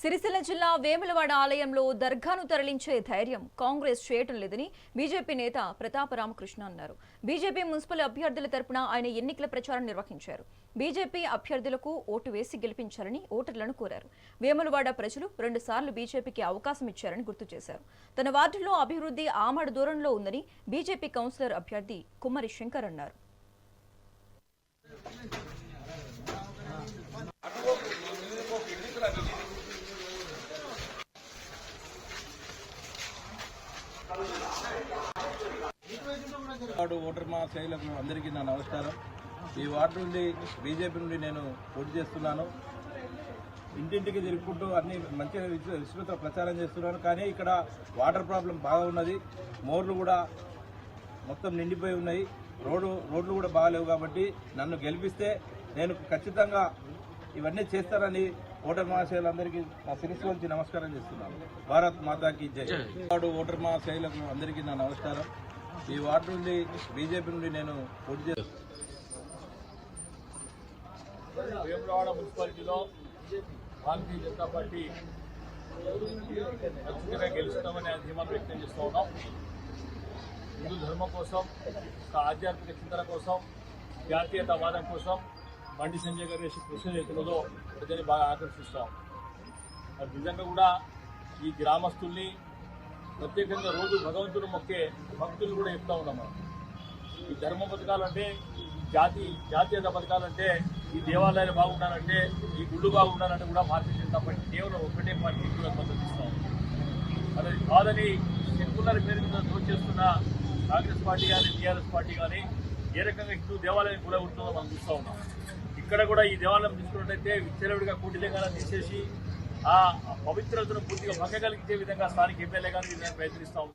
సిరిసిల్ల జిల్లా వేములవాడ ఆలయంలో దర్గాను తరలించే ధైర్యం కాంగ్రెస్ చేయటం లేదని బీజేపీ నేత ప్రతాప రామకృష్ణ అన్నారు. బీజేపీ మున్సిపల్ అభ్యర్థుల తరపున ఆయన ఎన్నికల ప్రచారం నిర్వహించారు. బీజేపీ అభ్యర్థులకు ఓటు వేసి గెలిపించాలని ఓటర్లను కోరారు. వేములవాడ ప్రజలు రెండుసార్లు బీజేపీకి అవకాశం ఇచ్చారని గుర్తు చేశారు. తన వార్డులో అభివృద్ధి ఆమడ దూరంలో ఉందని బీజేపీ కౌన్సిలర్ అభ్యర్థి కుమ్మరి శంకర్ అన్నారు. వార్డు ఓటర్ మహాశైలకు అందరికీ నా నమస్కారం. ఈ వార్డు నుండి బీజేపీ నుండి నేను పోటీ చేస్తున్నాను. ఇంటింటికి తిరుగుకుంటూ అన్ని మంచిగా విస్తృ- విస్తృత ప్రచారం చేస్తున్నాను. కానీ ఇక్కడ వాటర్ ప్రాబ్లం బాగా ఉన్నది. మోర్లు కూడా మొత్తం నిండిపోయి ఉన్నాయి. రోడ్డు రోడ్లు కూడా బాగాలేవు కాబట్టి నన్ను గెలిపిస్తే నేను ఖచ్చితంగా ఇవన్నీ చేస్తానని ఓటర్ మహాశైలందరికీ నా శిరస్సు వచ్చి నమస్కారం చేస్తున్నాను. భారత్ మాతాకి జై. వార్డు ఓటర్ మహాశైలకు అందరికీ నా నమస్కారం. ఈ వార్డు నుండి బీజేపీ నుండి నేను పోటీ చేస్తాను వేములవాడ మున్సిపాలిటీలో భారతీయ జనతా పార్టీ ఖచ్చితంగా గెలుస్తామని ధీమాను వ్యక్తం చేస్తూ ఉన్నాం. హిందూ ధర్మం కోసం ఆధ్యాత్మిక చింతన కోసం జాతీయతావాదం కోసం బండి సంజయ్ గారు వేసి కృషి రైతులలో ప్రజల్ని బాగా ఆకర్షిస్తాం. నిజంగా కూడా ఈ గ్రామస్తుల్ని ప్రత్యేకంగా రోజు భగవంతుడు మొక్కే భక్తులు కూడా చెప్తా ఉన్నాం ఈ ధర్మ బతకాలంటే జాతి జాతీయత బతకాలంటే ఈ దేవాలయాలు బాగుండాలంటే ఈ గుళ్ళు బాగుండాలంటే కూడా భారతీయ జనతా పార్టీ కేవలం ఒకటే పార్టీ కూడా మద్దతిస్తాం అది కాదని సెక్యులర్ పేరు మీద దోచేస్తున్న కాంగ్రెస్ పార్టీ కానీ టీఆర్ఎస్ పార్టీ కానీ ఏ రకంగా హిందూ దేవాలయం కూడా ఉంటుందో మనం చూస్తూ ఉన్నాం. ఇక్కడ కూడా ఈ దేవాలయం తీసుకున్నట్టయితే విచ్చలవిడిగా కోటి లింగాలను తీసేసి ఆ పవిత్రతను పూర్తిగా భంగ కలిగించే విధంగా స్థానిక ఎమ్మెల్యేగా కానీ ప్రయత్నిస్తాం